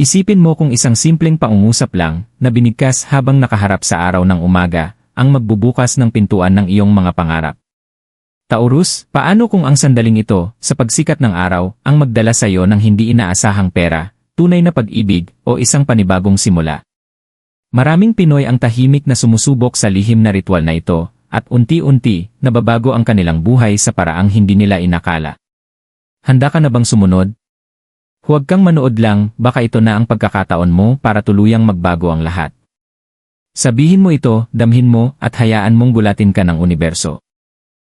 Isipin mo kung isang simpleng paungusap lang na binigkas habang nakaharap sa araw ng umaga ang magbubukas ng pintuan ng iyong mga pangarap. Taurus, paano kung ang sandaling ito, sa pagsikat ng araw, ang magdala sa iyo ng hindi inaasahang pera, tunay na pag-ibig, o isang panibagong simula? Maraming Pinoy ang tahimik na sumusubok sa lihim na ritual na ito, at unti-unti, nababago ang kanilang buhay sa paraang hindi nila inakala. Handa ka na bang sumunod? Huwag kang manood lang, baka ito na ang pagkakataon mo para tuluyang magbago ang lahat. Sabihin mo ito, damhin mo, at hayaan mong gulatin ka ng universo.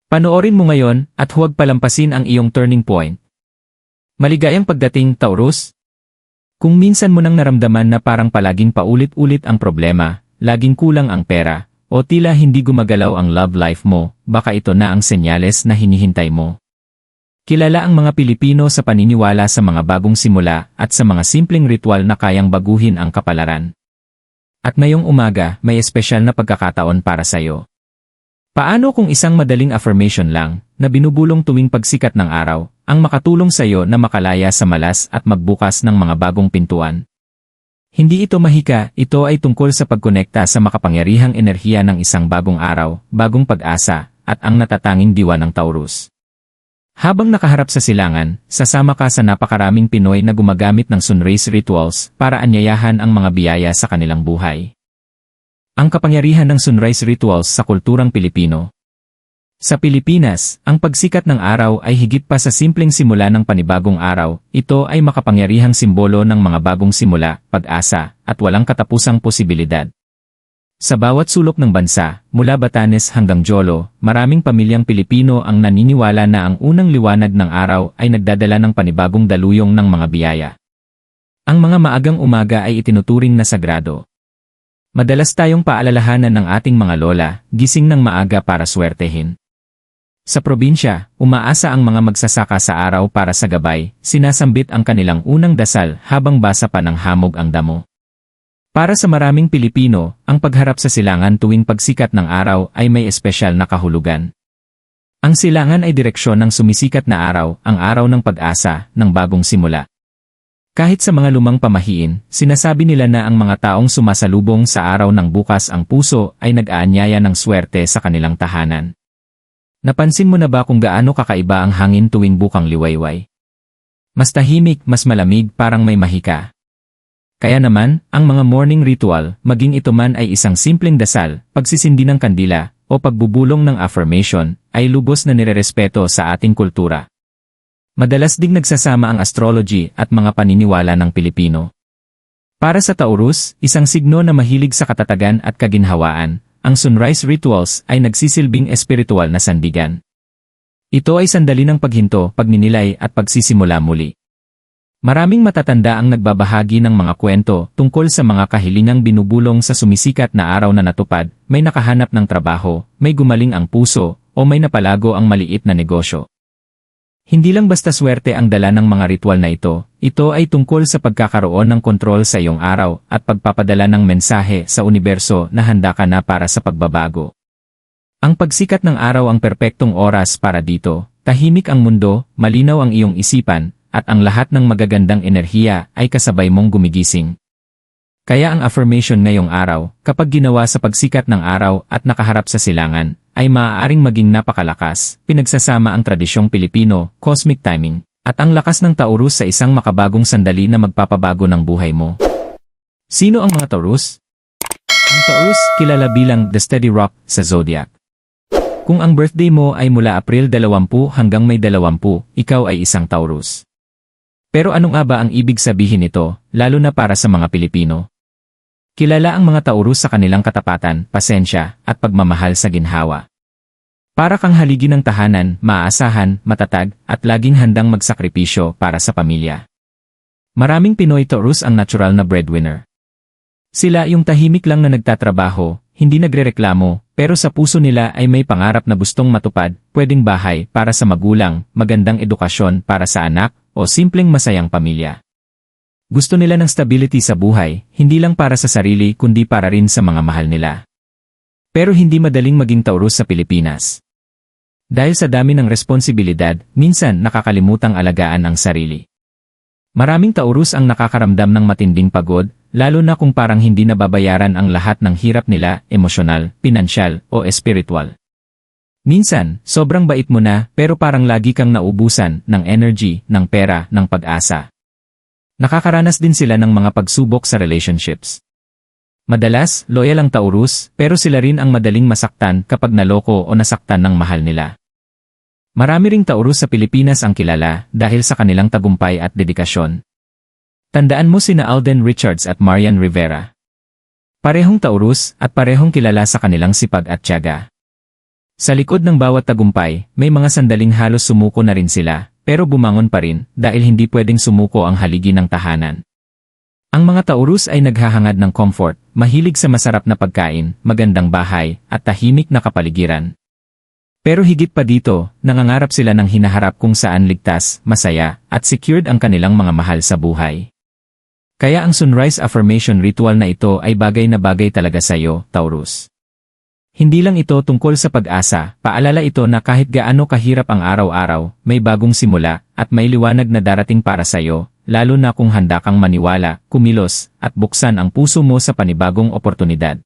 Panoorin mo ngayon, at huwag palampasin ang iyong turning point. Maligayang pagdating, Taurus. Kung minsan mo nang naramdaman na parang palaging paulit-ulit ang problema, laging kulang ang pera, o tila hindi gumagalaw ang love life mo, baka ito na ang senyales na hinihintay mo. Kilala ang mga Pilipino sa paniniwala sa mga bagong simula at sa mga simpleng ritual na kayang baguhin ang kapalaran. At ngayong umaga, may espesyal na pagkakataon para sa iyo. Paano kung isang madaling affirmation lang, na binubulong tuwing pagsikat ng araw, ang makatulong sa iyo na makalaya sa malas at magbukas ng mga bagong pintuan? Hindi ito mahika, ito ay tungkol sa pagkonekta sa makapangyarihang enerhiya ng isang bagong araw, bagong pag-asa, at ang natatanging diwa ng Taurus. Habang nakaharap sa silangan, sasama ka sa napakaraming Pinoy na gumagamit ng sunrays rituals para anyayahan ang mga biyaya sa kanilang buhay. Ang kapangyarihan ng sunrise rituals sa kulturang Pilipino. Sa Pilipinas, ang pagsikat ng araw ay higit pa sa simpleng simula ng panibagong araw, ito ay makapangyarihang simbolo ng mga bagong simula, pag-asa, at walang katapusang posibilidad. Sa bawat sulok ng bansa, mula Batanes hanggang Jolo, maraming pamilyang Pilipino ang naniniwala na ang unang liwanag ng araw ay nagdadala ng panibagong daluyong ng mga biyaya. Ang mga maagang umaga ay itinuturing na sagrado. Madalas tayong paalalahanan ng ating mga lola, gising ng maaga para swertehin. Sa probinsya, umaasa ang mga magsasaka sa araw para sa gabay, sinasambit ang kanilang unang dasal habang basa pa ng hamog ang damo. Para sa maraming Pilipino, ang pagharap sa silangan tuwing pagsikat ng araw ay may espesyal na kahulugan. Ang silangan ay direksyon ng sumisikat na araw, ang araw ng pag-asa, ng bagong simula. Kahit sa mga lumang pamahiin, sinasabi nila na ang mga taong sumasalubong sa araw ng bukas ang puso ay nag-aanyaya ng swerte sa kanilang tahanan. Napansin mo na ba kung gaano kakaiba ang hangin tuwing bukang liwayway? Mas tahimik, mas malamig, parang may mahika. Kaya naman, ang mga morning ritual, maging ito man ay isang simpleng dasal, pagsisindi ng kandila, o pagbubulong ng affirmation, ay lubos na nirerespeto sa ating kultura. Madalas ding nagsasama ang astrology at mga paniniwala ng Pilipino. Para sa Taurus, isang signo na mahilig sa katatagan at kaginhawaan, ang sunrise rituals ay nagsisilbing espiritual na sandigan. Ito ay sandali ng paghinto, pagninilay at pagsisimula muli. Maraming matatanda ang nagbabahagi ng mga kwento tungkol sa mga kahilingang binubulong sa sumisikat na araw na natupad, may nakahanap ng trabaho, may gumaling ang puso, o may napalago ang maliit na negosyo. Hindi lang basta swerte ang dala ng mga ritual na ito, ito ay tungkol sa pagkakaroon ng kontrol sa iyong araw at pagpapadala ng mensahe sa universo na handa ka na para sa pagbabago. Ang pagsikat ng araw ang perpektong oras para dito, tahimik ang mundo, malinaw ang iyong isipan, at ang lahat ng magagandang enerhiya ay kasabay mong gumigising. Kaya ang affirmation ngayong araw, kapag ginawa sa pagsikat ng araw at nakaharap sa silangan, ay maaaring maging napakalakas, pinagsasama ang tradisyong Pilipino, cosmic timing, at ang lakas ng Taurus sa isang makabagong sandali na magpapabago ng buhay mo. Sino ang mga Taurus? Ang Taurus, kilala bilang The Steady Rock sa Zodiac. Kung ang birthday mo ay mula April 20 hanggang May 20, ikaw ay isang Taurus. Pero ano nga ba ang ibig sabihin nito, lalo na para sa mga Pilipino? Kilala ang mga Taurus sa kanilang katapatan, pasensya, at pagmamahal sa ginhawa. Para kang haligi ng tahanan, maaasahan, matatag, at laging handang magsakripisyo para sa pamilya. Maraming Pinoy Taurus ang natural na breadwinner. Sila yung tahimik lang na nagtatrabaho, hindi nagrereklamo, pero sa puso nila ay may pangarap na gustong matupad, pwedeng bahay para sa magulang, magandang edukasyon para sa anak, o simpleng masayang pamilya. Gusto nila ng stability sa buhay, hindi lang para sa sarili kundi para rin sa mga mahal nila. Pero hindi madaling maging Taurus sa Pilipinas. Dahil sa dami ng responsibilidad, minsan nakakalimutang alagaan ang sarili. Maraming Taurus ang nakakaramdam ng matinding pagod, lalo na kung parang hindi nababayaran ang lahat ng hirap nila, emosyonal, pinansyal, o espiritual. Minsan, sobrang bait mo na pero parang lagi kang naubusan ng energy, ng pera, ng pag-asa. Nakakaranas din sila ng mga pagsubok sa relationships. Madalas, loyal ang Taurus, pero sila rin ang madaling masaktan kapag naloko o nasaktan ng mahal nila. Marami ring Taurus sa Pilipinas ang kilala dahil sa kanilang tagumpay at dedikasyon. Tandaan mo sina Alden Richards at Marian Rivera. Parehong Taurus at parehong kilala sa kanilang sipag at tiyaga. Sa likod ng bawat tagumpay, may mga sandaling halos sumuko na rin sila, pero bumangon pa rin dahil hindi pwedeng sumuko ang haligi ng tahanan. Ang mga Taurus ay naghahangad ng comfort, mahilig sa masarap na pagkain, magandang bahay, at tahimik na kapaligiran. Pero higit pa dito, nangangarap sila ng hinaharap kung saan ligtas, masaya, at secured ang kanilang mga mahal sa buhay. Kaya ang sunrise affirmation ritual na ito ay bagay na bagay talaga sa iyo, Taurus. Hindi lang ito tungkol sa pag-asa, paalala ito na kahit gaano kahirap ang araw-araw, may bagong simula, at may liwanag na darating para sa iyo, lalo na kung handa kang maniwala, kumilos, at buksan ang puso mo sa panibagong oportunidad.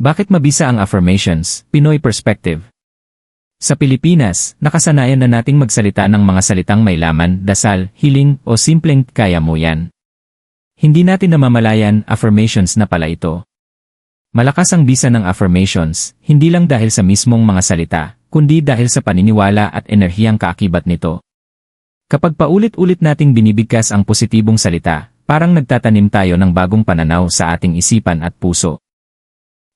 Bakit mabisa ang affirmations, Pinoy Perspective? Sa Pilipinas, nakasanayan na nating magsalita ng mga salitang may laman, dasal, hiling, o simpleng kaya mo yan. Hindi natin namamalayan affirmations na pala ito. Malakas ang bisa ng affirmations, hindi lang dahil sa mismong mga salita, kundi dahil sa paniniwala at enerhiyang kaakibat nito. Kapag paulit-ulit nating binibigkas ang positibong salita, parang nagtatanim tayo ng bagong pananaw sa ating isipan at puso.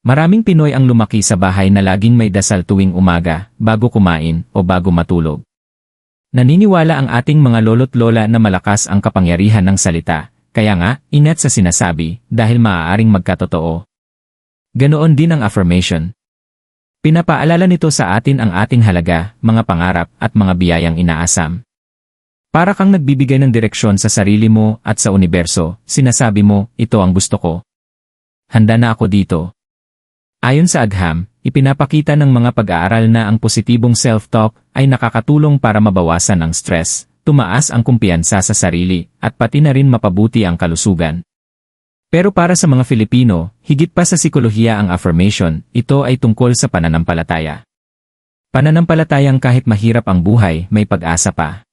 Maraming Pinoy ang lumaki sa bahay na laging may dasal tuwing umaga, bago kumain, o bago matulog. Naniniwala ang ating mga lolo't lola na malakas ang kapangyarihan ng salita, kaya nga, inat sa sinasabi, dahil maaaring magkatotoo. Ganoon din ang affirmation. Pinapaalala nito sa atin ang ating halaga, mga pangarap, at mga biyayang inaasam. Para kang nagbibigay ng direksyon sa sarili mo at sa universo, sinasabi mo, ito ang gusto ko. Handa na ako dito. Ayon sa Agham, ipinapakita ng mga pag-aaral na ang positibong self-talk ay nakakatulong para mabawasan ang stress, tumaas ang kumpiyansa sa sarili, at pati na rin mapabuti ang kalusugan. Pero para sa mga Filipino, higit pa sa sikolohiya ang affirmation, ito ay tungkol sa pananampalataya. Pananampalatayang kahit mahirap ang buhay, may pag-asa pa.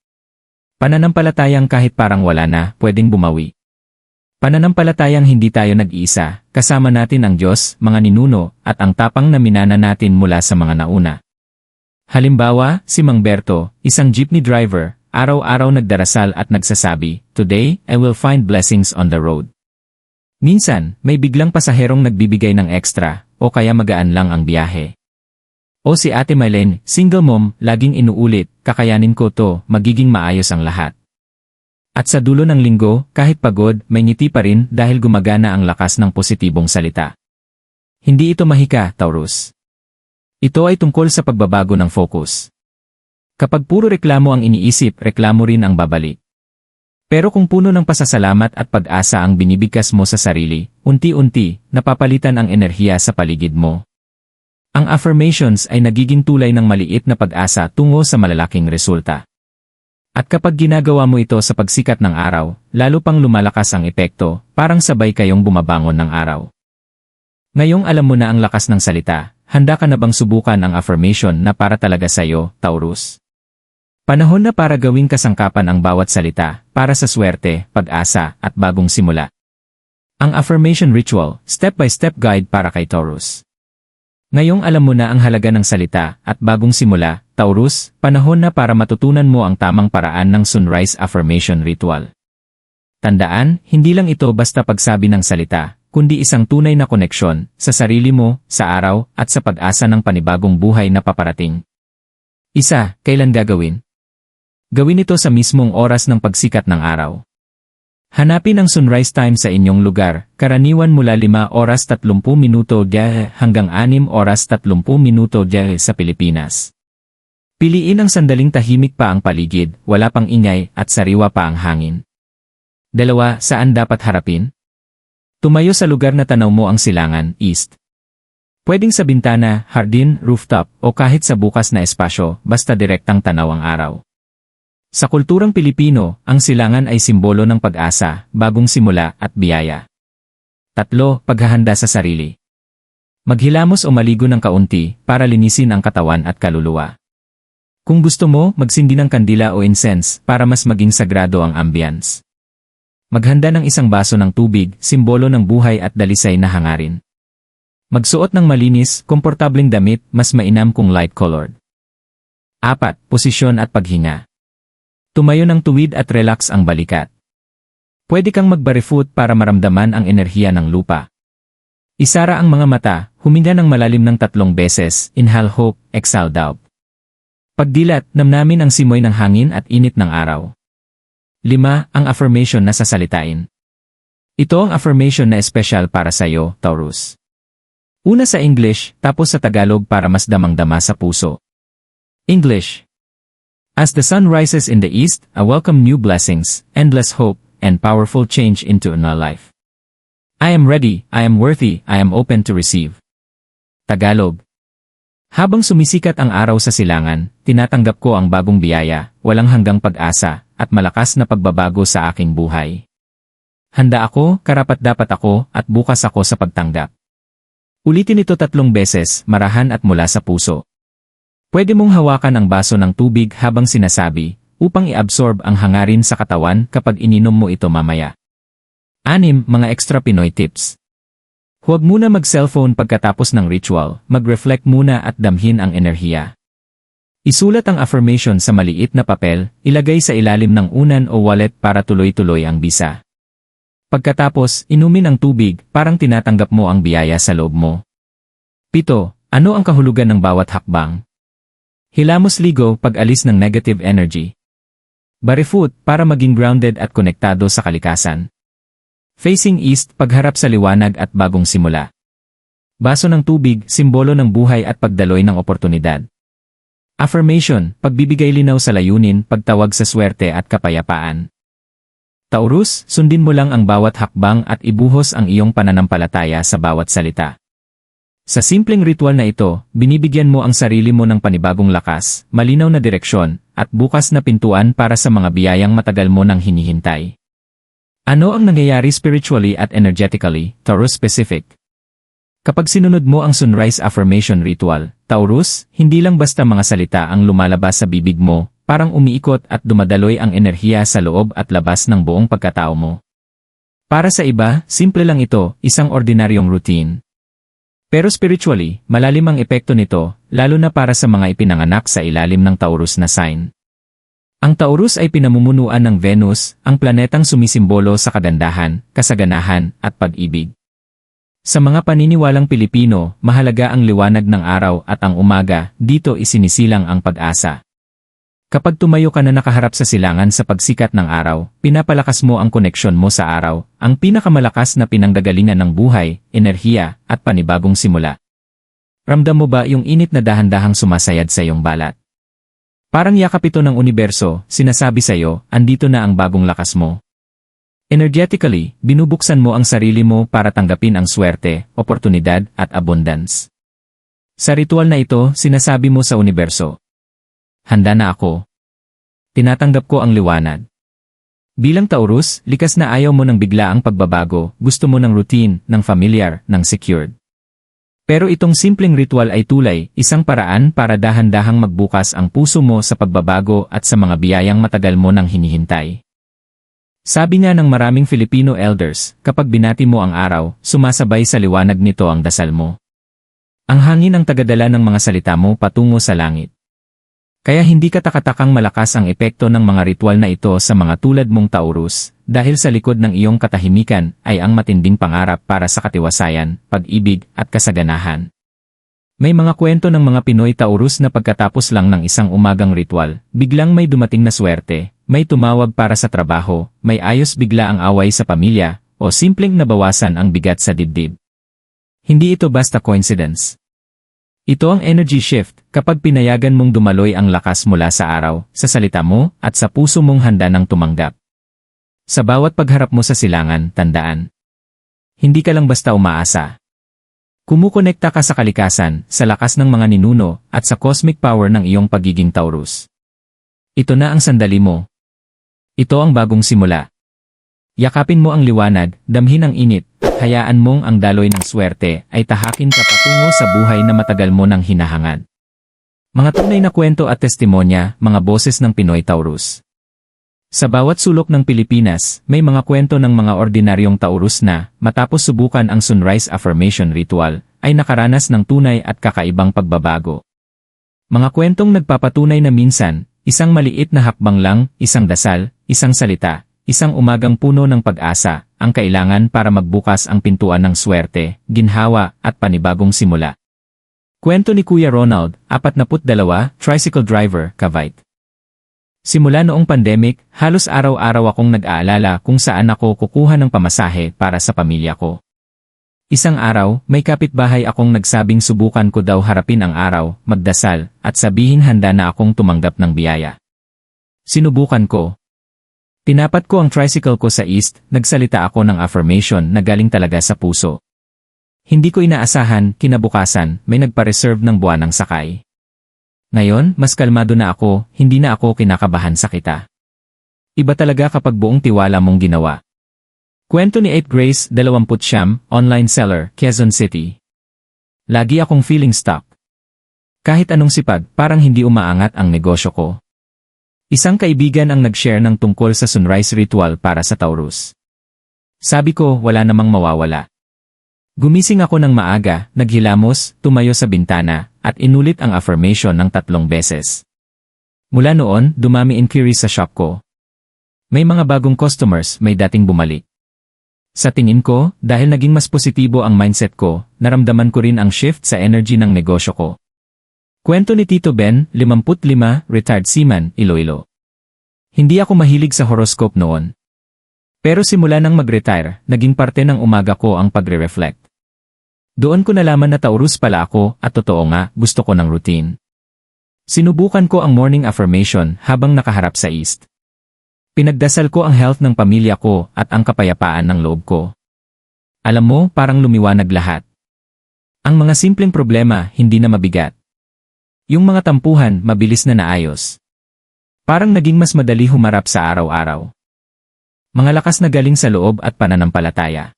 Pananampalatayang kahit parang wala na, pwedeng bumawi. Pananampalatayang hindi tayo nag-iisa, kasama natin ang Diyos, mga ninuno, at ang tapang na minana natin mula sa mga nauna. Halimbawa, si Mang Berto, isang jeepney driver, araw-araw nagdarasal at nagsasabi, Today, I will find blessings on the road. Minsan, may biglang pasaherong nagbibigay ng extra, o kaya magaan lang ang biyahe. O si Ate Marlene, single mom, laging inuulit, kakayanin ko to, magiging maayos ang lahat. At sa dulo ng linggo, kahit pagod, may ngiti pa rin dahil gumagana ang lakas ng positibong salita. Hindi ito mahika, Taurus. Ito ay tungkol sa pagbabago ng focus. Kapag puro reklamo ang iniisip, reklamo rin ang babalik. Pero kung puno ng pasasalamat at pag-asa ang binibigkas mo sa sarili, unti-unti, napapalitan ang enerhiya sa paligid mo. Ang affirmations ay nagiging tulay ng maliit na pag-asa tungo sa malalaking resulta. At kapag ginagawa mo ito sa pagsikat ng araw, lalo pang lumalakas ang epekto, parang sabay kayong bumabangon ng araw. Ngayong alam mo na ang lakas ng salita, handa ka na bang subukan ang affirmation na para talaga sa'yo, Taurus? Panahon na para gawing kasangkapan ang bawat salita, para sa swerte, pag-asa, at bagong simula. Ang affirmation ritual, step-by-step guide para kay Taurus. Ngayong alam mo na ang halaga ng salita at bagong simula, Taurus, panahon na para matutunan mo ang tamang paraan ng sunrise affirmation ritual. Tandaan, hindi lang ito basta pagsabi ng salita, kundi isang tunay na koneksyon sa sarili mo, sa araw, at sa pag-asa ng panibagong buhay na paparating. Isa, kailan gagawin? Gawin ito sa mismong oras ng pagsikat ng araw. Hanapin ang sunrise time sa inyong lugar, karaniwan mula 5 oras 30 minuto hanggang 6 oras 30 minuto sa Pilipinas. Piliin ang sandaling tahimik pa ang paligid, wala pang ingay at sariwa pa ang hangin. Dalawa, saan dapat harapin? Tumayo sa lugar na tanaw mo ang silangan, east. Pwedeng sa bintana, hardin, rooftop, o kahit sa bukas na espasyo, basta direktang tanaw ang araw. Sa kulturang Pilipino, ang silangan ay simbolo ng pag-asa, bagong simula at biyaya. Tatlo, paghahanda sa sarili. Maghilamos o maligo ng kaunti para linisin ang katawan at kaluluwa. Kung gusto mo, magsindi ng kandila o incense para mas maging sagrado ang ambience. Maghanda ng isang baso ng tubig, simbolo ng buhay at dalisay na hangarin. Magsuot ng malinis, komportableng damit, mas mainam kung light-colored. 4. Posisyon at paghinga. Tumayo ng tuwid at relax ang balikat. Pwede kang magbarefoot para maramdaman ang enerhiya ng lupa. Isara ang mga mata, huminga ng malalim ng tatlong beses, inhale hope, exhale doubt. Pagdilat, namnamin ang simoy ng hangin at init ng araw. 5. Ang affirmation na sasalitain. Ito ang affirmation na espesyal para sa iyo, Taurus. Una sa English, tapos sa Tagalog para mas damang-dama sa puso. English. As the sun rises in the east, I welcome new blessings, endless hope, and powerful change into my life. I am ready, I am worthy, I am open to receive. Tagalog. Habang sumisikat ang araw sa silangan, tinatanggap ko ang bagong biyaya, walang hanggang pag-asa, at malakas na pagbabago sa aking buhay. Handa ako, karapat-dapat ako, at bukas ako sa pagtanggap. Ulitin ito tatlong beses, marahan at mula sa puso. Pwede mong hawakan ang baso ng tubig habang sinasabi, upang i-absorb ang hangarin sa katawan kapag ininom mo ito mamaya. 6. Mga extra Pinoy tips. Huwag muna mag-cellphone pagkatapos ng ritual, mag-reflect muna at damhin ang enerhiya. Isulat ang affirmation sa maliit na papel, ilagay sa ilalim ng unan o wallet para tuloy-tuloy ang bisa. Pagkatapos, inumin ang tubig, parang tinatanggap mo ang biyaya sa loob mo. 7. Ano ang kahulugan ng bawat hakbang? Hilamos ligo pag-alis ng negative energy. Barefoot para maging grounded at konektado sa kalikasan. Facing east pagharap sa liwanag at bagong simula. Baso ng tubig, simbolo ng buhay at pagdaloy ng oportunidad. Affirmation, pagbibigay linaw sa layunin, pagtawag sa swerte at kapayapaan. Taurus, sundin mo lang ang bawat hakbang at ibuhos ang iyong pananampalataya sa bawat salita. Sa simpleng ritual na ito, binibigyan mo ang sarili mo ng panibagong lakas, malinaw na direksyon, at bukas na pintuan para sa mga biyayang matagal mo nang hinihintay. Ano ang nangyayari spiritually at energetically, Taurus specific? Kapag sinunod mo ang sunrise affirmation ritual, Taurus, hindi lang basta mga salita ang lumalabas sa bibig mo, parang umiikot at dumadaloy ang enerhiya sa loob at labas ng buong pagkatao mo. Para sa iba, simple lang ito, isang ordinaryong routine. Pero spiritually, malalim ang epekto nito, lalo na para sa mga ipinanganak sa ilalim ng Taurus na sign. Ang Taurus ay pinamumunuan ng Venus, ang planetang sumisimbolo sa kagandahan, kasaganahan, at pag-ibig. Sa mga paniniwalang Pilipino, mahalaga ang liwanag ng araw at ang umaga, dito isinisilang ang pag-asa. Kapag tumayo ka na nakaharap sa silangan sa pagsikat ng araw, pinapalakas mo ang koneksyon mo sa araw, ang pinakamalakas na pinanggagalingan ng buhay, enerhiya, at panibagong simula. Ramdam mo ba yung init na dahan-dahang sumasayad sa iyong balat? Parang yakap ito ng universo, sinasabi sa iyo, andito na ang bagong lakas mo. Energetically, binubuksan mo ang sarili mo para tanggapin ang swerte, oportunidad, at abundance. Sa ritual na ito, sinasabi mo sa universo, Handa na ako. Tinatanggap ko ang liwanag. Bilang Taurus, likas na ayaw mo ng biglaang pagbabago, gusto mo ng routine, ng familiar, ng secured. Pero itong simpleng ritual ay tulay, isang paraan para dahan-dahang magbukas ang puso mo sa pagbabago at sa mga biyayang matagal mo nang hinihintay. Sabi nga ng maraming Filipino elders, kapag binati mo ang araw, sumasabay sa liwanag nito ang dasal mo. Ang hangin ang tagadala ng mga salita mo patungo sa langit. Kaya hindi ka takatakang malakas ang epekto ng mga ritual na ito sa mga tulad mong Taurus, dahil sa likod ng iyong katahimikan ay ang matinding pangarap para sa katiwasayan, pag-ibig, at kasaganahan. May mga kwento ng mga Pinoy Taurus na pagkatapos lang ng isang umagang ritual, biglang may dumating na swerte, may tumawag para sa trabaho, may ayos bigla ang away sa pamilya, o simpleng nabawasan ang bigat sa dibdib. Hindi ito basta coincidence. Ito ang energy shift kapag pinayagan mong dumaloy ang lakas mula sa araw, sa salita mo, at sa puso mong handa ng tumanggap. Sa bawat pagharap mo sa silangan, tandaan. Hindi ka lang basta umaasa. Kumukonekta ka sa kalikasan, sa lakas ng mga ninuno, at sa cosmic power ng iyong pagiging Taurus. Ito na ang sandali mo. Ito ang bagong simula. Yakapin mo ang liwanag, damhin ang init, hayaan mong ang daloy ng swerte ay tahakin ka patungo sa buhay na matagal mo nang hinahangad. Mga tunay na kwento at testimonya, mga boses ng Pinoy Taurus. Sa bawat sulok ng Pilipinas, may mga kwento ng mga ordinaryong Taurus na, matapos subukan ang Sunrise Affirmation Ritual, ay nakaranas ng tunay at kakaibang pagbabago. Mga kwentong nagpapatunay na minsan, isang maliit na hakbang lang, isang dasal, isang salita, isang umagang puno ng pag-asa, ang kailangan para magbukas ang pintuan ng swerte, ginhawa, at panibagong simula. Kwento ni Kuya Ronald, 42, tricycle driver, Cavite. Simula noong pandemic, halos araw-araw akong nag-aalala kung saan ako kukuha ng pamasahe para sa pamilya ko. Isang araw, may kapitbahay akong nagsabing subukan ko daw harapin ang araw, magdasal, at sabihin handa na akong tumanggap ng biyaya. Sinubukan ko. Tinapat ko ang tricycle ko sa east, nagsalita ako ng affirmation na galing talaga sa puso. Hindi ko inaasahan, kinabukasan, may nagpa-reserve ng buwan ng sakay. Ngayon, mas kalmado na ako, hindi na ako kinakabahan sa kita. Iba talaga kapag buong tiwala mong ginawa. Kwento ni 8 Grace, 20 online seller, Quezon City. Lagi akong feeling stuck. Kahit anong sipag, parang hindi umaangat ang negosyo ko. Isang kaibigan ang nag-share ng tungkol sa sunrise ritual para sa Taurus. Sabi ko, wala namang mawawala. Gumising ako ng maaga, naghilamos, tumayo sa bintana, at inulit ang affirmation ng tatlong beses. Mula noon, dumami inquiries sa shop ko. May mga bagong customers, may dating bumalik. Sa tingin ko, dahil naging mas positibo ang mindset ko, naramdaman ko rin ang shift sa energy ng negosyo ko. Kwento ni Tito Ben, 55, retired seaman, Iloilo. Hindi ako mahilig sa horoscope noon. Pero simula nang mag-retire, naging parte ng umaga ko ang pagre-reflect. Doon ko nalaman na Taurus pala ako at totoo nga, gusto ko ng routine. Sinubukan ko ang morning affirmation habang nakaharap sa east. Pinagdasal ko ang health ng pamilya ko at ang kapayapaan ng loob ko. Alam mo, parang lumiwanag lahat. Ang mga simpleng problema, hindi na mabigat. Yung mga tampuhan, mabilis na naayos. Parang naging mas madali humarap sa araw-araw. Mga lakas na galing sa loob at pananampalataya.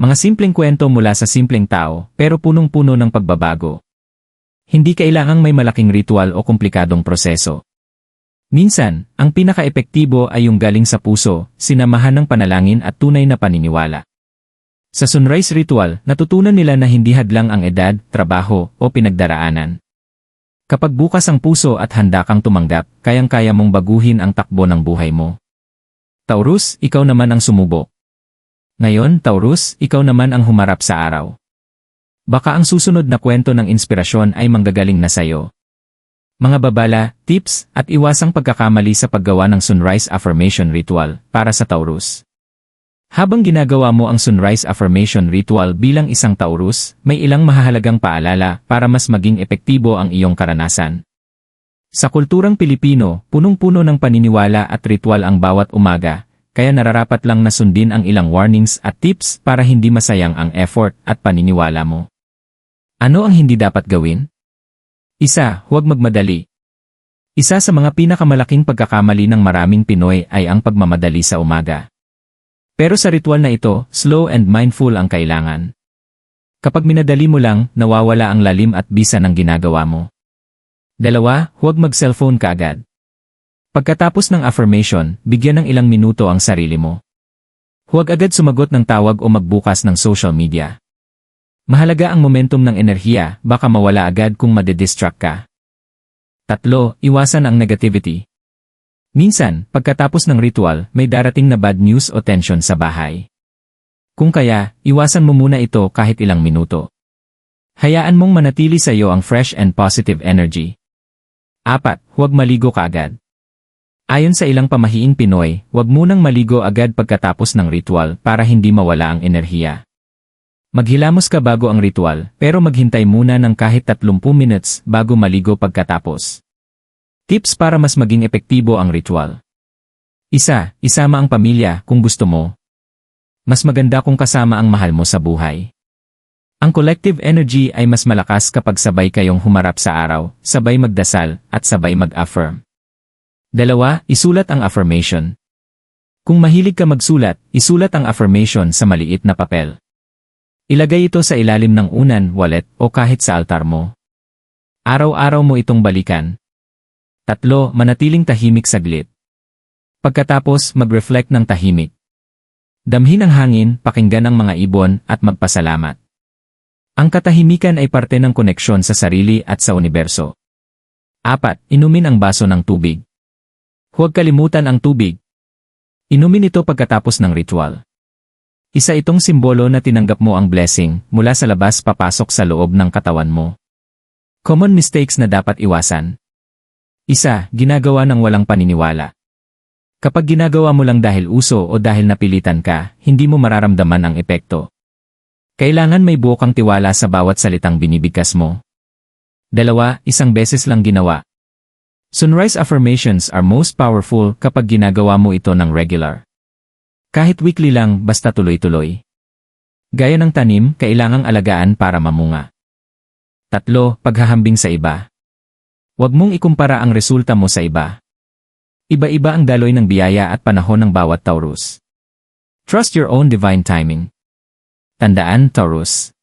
Mga simpleng kwento mula sa simpleng tao, pero punong-puno ng pagbabago. Hindi kailangang may malaking ritual o komplikadong proseso. Minsan, ang pinaka-epektibo ay yung galing sa puso, sinamahan ng panalangin at tunay na paniniwala. Sa sunrise ritual, natutunan nila na hindi hadlang ang edad, trabaho, o pinagdaraanan. Kapag bukas ang puso at handa kang tumanggap, kayang-kaya mong baguhin ang takbo ng buhay mo. Taurus, ikaw naman ang sumubok. Ngayon, Taurus, ikaw naman ang humarap sa araw. Baka ang susunod na kwento ng inspirasyon ay manggagaling na sayo. Mga babala, tips, at iwasang pagkakamali sa paggawa ng Sunrise Affirmation Ritual para sa Taurus. Habang ginagawa mo ang Sunrise Affirmation Ritual bilang isang Taurus, may ilang mahahalagang paalala para mas maging epektibo ang iyong karanasan. Sa kulturang Pilipino, punong-puno ng paniniwala at ritual ang bawat umaga, kaya nararapat lang na sundin ang ilang warnings at tips para hindi masayang ang effort at paniniwala mo. Ano ang hindi dapat gawin? Isa, huwag magmadali. Isa sa mga pinakamalaking pagkakamali ng maraming Pinoy ay ang pagmamadali sa umaga. Pero sa ritual na ito, slow and mindful ang kailangan. Kapag minadali mo lang, nawawala ang lalim at bisa ng ginagawa mo. Dalawa, huwag mag-cellphone kaagad. Pagkatapos ng affirmation, bigyan ng ilang minuto ang sarili mo. Huwag agad sumagot ng tawag o magbukas ng social media. Mahalaga ang momentum ng enerhiya, baka mawala agad kung madedistract ka. Tatlo, iwasan ang negativity. Minsan, pagkatapos ng ritual, may darating na bad news o tension sa bahay. Kung kaya, iwasan mo muna ito kahit ilang minuto. Hayaan mong manatili sa iyo ang fresh and positive energy. Apat, huwag maligo kaagad. Ayon sa ilang pamahiing Pinoy, huwag munang maligo agad pagkatapos ng ritual para hindi mawala ang enerhiya. Maghilamos ka bago ang ritual, pero maghintay muna ng kahit 30 minutes bago maligo pagkatapos. Tips para mas maging epektibo ang ritual. Isa, isama ang pamilya kung gusto mo. Mas maganda kung kasama ang mahal mo sa buhay. Ang collective energy ay mas malakas kapag sabay kayong humarap sa araw, sabay magdasal, at sabay mag-affirm. Dalawa, isulat ang affirmation. Kung mahilig ka magsulat, isulat ang affirmation sa maliit na papel. Ilagay ito sa ilalim ng unan, wallet, o kahit sa altar mo. Araw-araw mo itong balikan. Tatlo, manatiling tahimik saglit. Pagkatapos, mag-reflect ng tahimik. Damhin ang hangin, pakinggan ang mga ibon, at magpasalamat. Ang katahimikan ay parte ng koneksyon sa sarili at sa universo. Apat, inumin ang baso ng tubig. Huwag kalimutan ang tubig. Inumin ito pagkatapos ng ritual. Isa itong simbolo na tinanggap mo ang blessing mula sa labas papasok sa loob ng katawan mo. Common mistakes na dapat iwasan. Isa, ginagawa ng walang paniniwala. Kapag ginagawa mo lang dahil uso o dahil napilitan ka, hindi mo mararamdaman ang epekto. Kailangan may buo kang tiwala sa bawat salitang binibigkas mo. Dalawa, isang beses lang ginawa. Sunrise affirmations are most powerful kapag ginagawa mo ito ng regular. Kahit weekly lang, basta tuloy-tuloy. Gaya ng tanim, kailangang alagaan para mamunga. Tatlo, paghahambing sa iba. Huwag mong ikumpara ang resulta mo sa iba. Iba-iba ang daloy ng biyaya at panahon ng bawat Taurus. Trust your own divine timing. Tandaan, Taurus.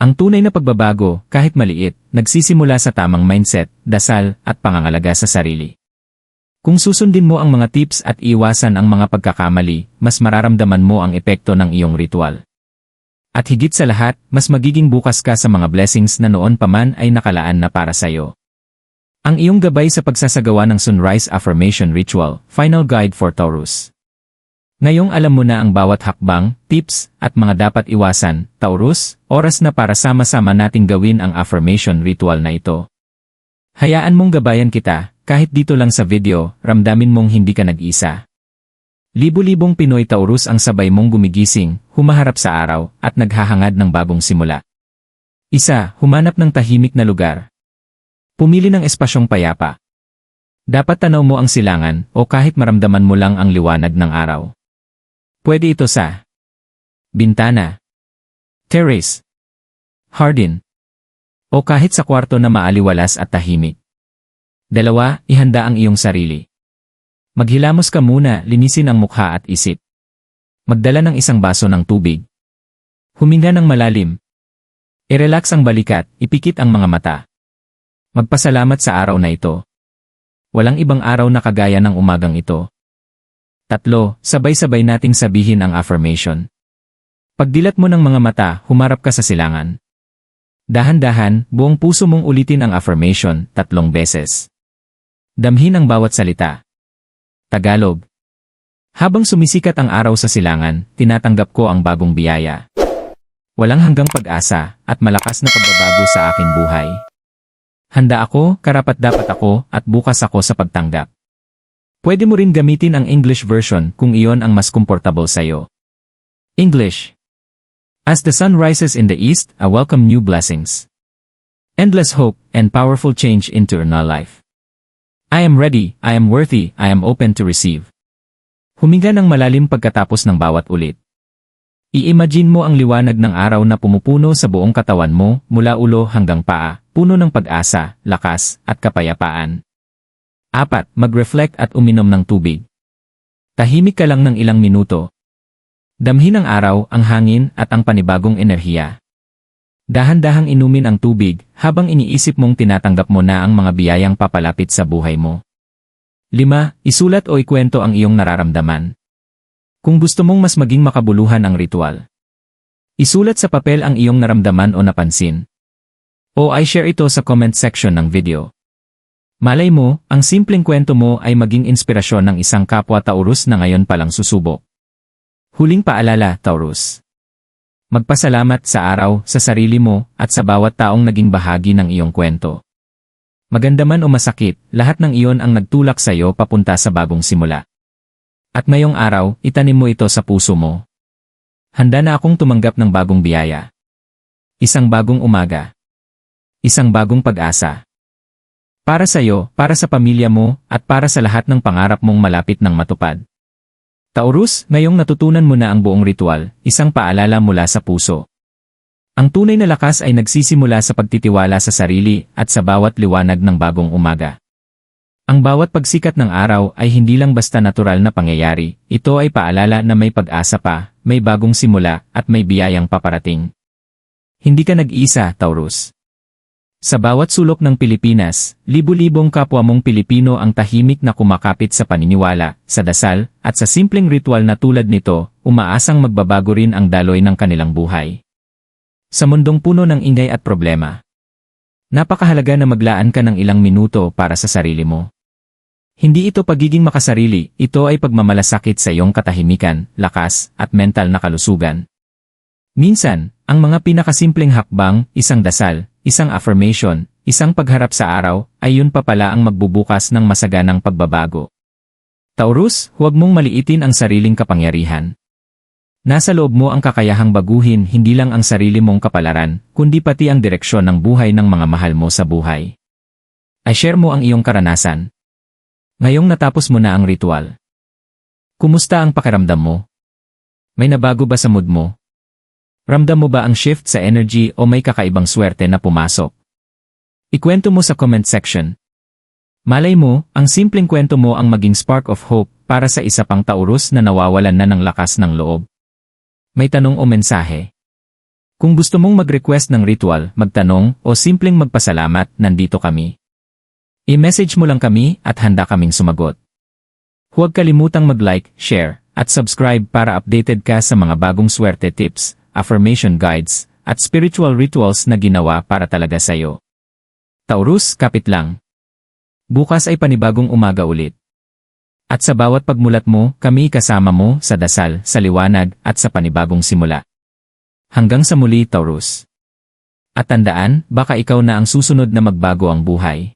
Ang tunay na pagbabago, kahit maliit, nagsisimula sa tamang mindset, dasal, at pangangalaga sa sarili. Kung susundin mo ang mga tips at iwasan ang mga pagkakamali, mas mararamdaman mo ang epekto ng iyong ritual. At higit sa lahat, mas magiging bukas ka sa mga blessings na noon pa man ay nakalaan na para sa iyo. Ang iyong gabay sa pagsasagawa ng Sunrise Affirmation Ritual, Final Guide for Taurus. Ngayong alam mo na ang bawat hakbang, tips, at mga dapat iwasan, Taurus, oras na para sama-sama nating gawin ang affirmation ritual na ito. Hayaan mong gabayan kita, kahit dito lang sa video, ramdamin mong hindi ka nag-isa. Libo-libong Pinoy Taurus ang sabay mong gumigising, humaharap sa araw, at naghahangad ng bagong simula. Isa, humanap ng tahimik na lugar. Pumili ng espasyong payapa. Dapat tanaw mo ang silangan o kahit maramdaman mo lang ang liwanag ng araw. Pwede ito sa bintana, terrace, hardin, o kahit sa kwarto na maaliwalas at tahimik. Dalawa, ihanda ang iyong sarili. Maghilamos ka muna, linisin ang mukha at isip. Magdala ng isang baso ng tubig. Huminga ng malalim. I-relax ang balikat, ipikit ang mga mata. Magpasalamat sa araw na ito. Walang ibang araw na kagaya ng umagang ito. Tatlo, sabay-sabay nating sabihin ang affirmation. Pagdilat mo ng mga mata, humarap ka sa silangan. Dahan-dahan, buong puso mong ulitin ang affirmation tatlong beses. Damhin ang bawat salita. Tagalog. Habang sumisikat ang araw sa silangan, tinatanggap ko ang bagong biyaya. Walang hanggang pag-asa at malakas na pagbabago sa aking buhay. Handa ako, karapat-dapat ako, at bukas ako sa pagtanggap. Pwede mo rin gamitin ang English version kung iyon ang mas komportable sa'yo. English As the sun rises in the east, I welcome new blessings. Endless hope and powerful change into our life. I am ready, I am worthy, I am open to receive. Huminga ng malalim pagkatapos ng bawat ulit. I-imagine mo ang liwanag ng araw na pumupuno sa buong katawan mo mula ulo hanggang paa, puno ng pag-asa, lakas, at kapayapaan. Apat, mag-reflect at uminom ng tubig. Tahimik ka lang ng ilang minuto. Damhin ang araw, ang hangin, at ang panibagong enerhiya. Dahan-dahang inumin ang tubig habang iniisip mong tinatanggap mo na ang mga biyayang papalapit sa buhay mo. 5. Isulat o ikwento ang iyong nararamdaman. Kung gusto mong mas maging makabuluhan ang ritual. Isulat sa papel ang iyong naramdaman o napansin. O i share ito sa comment section ng video. Malay mo, ang simpleng kwento mo ay maging inspirasyon ng isang kapwa Taurus na ngayon palang susubok. Huling paalala, Taurus. Magpasalamat sa araw, sa sarili mo, at sa bawat taong naging bahagi ng iyong kwento. Maganda man o masakit, lahat ng iyon ang nagtulak sa iyo papunta sa bagong simula. At ngayong araw, itanim mo ito sa puso mo. Handa na akong tumanggap ng bagong biyaya. Isang bagong umaga. Isang bagong pag-asa. Para sa iyo, para sa pamilya mo, at para sa lahat ng pangarap mong malapit ng matupad. Taurus, ngayong natutunan mo na ang buong ritual, isang paalala mula sa puso. Ang tunay na lakas ay nagsisimula sa pagtitiwala sa sarili at sa bawat liwanag ng bagong umaga. Ang bawat pagsikat ng araw ay hindi lang basta natural na pangyayari, ito ay paalala na may pag-asa pa, may bagong simula, at may biyayang paparating. Hindi ka nag-isa, Taurus. Sa bawat sulok ng Pilipinas, libu-libong kapwa mong Pilipino ang tahimik na kumakapit sa paniniwala, sa dasal, at sa simpleng ritual na tulad nito, umaasang magbabago rin ang daloy ng kanilang buhay. Sa mundong puno ng ingay at problema, napakahalaga na maglaan ka ng ilang minuto para sa sarili mo. Hindi ito pagiging makasarili, ito ay pagmamalasakit sa iyong katahimikan, lakas, at mental na kalusugan. Minsan, ang mga pinakasimpleng hakbang, isang dasal, isang affirmation, isang pagharap sa araw, ay yun pa pala ang magbubukas ng masaganang pagbabago. Taurus, huwag mong maliitin ang sariling kapangyarihan. Nasa loob mo ang kakayahang baguhin hindi lang ang sarili mong kapalaran, kundi pati ang direksyon ng buhay ng mga mahal mo sa buhay. I-share mo ang iyong karanasan. Ngayong natapos mo na ang ritual. Kumusta ang pakiramdam mo? May nabago ba sa mood mo? Ramdam mo ba ang shift sa energy o may kakaibang swerte na pumasok? Ikwento mo sa comment section. Malay mo, ang simpleng kwento mo ang maging spark of hope para sa isa pang Taurus na nawawalan na ng lakas ng loob. May tanong o mensahe. Kung gusto mong mag-request ng ritual, magtanong, o simpleng magpasalamat, nandito kami. I-message mo lang kami at handa kaming sumagot. Huwag kalimutang mag-like, share, at subscribe para updated ka sa mga bagong swerte tips, affirmation guides, at spiritual rituals na ginawa para talaga sa'yo. Taurus, kapit lang. Bukas ay panibagong umaga ulit. At sa bawat pagmulat mo, kami kasama mo sa dasal, sa liwanag, at sa panibagong simula. Hanggang sa muli, Taurus. At tandaan, baka ikaw na ang susunod na magbago ang buhay.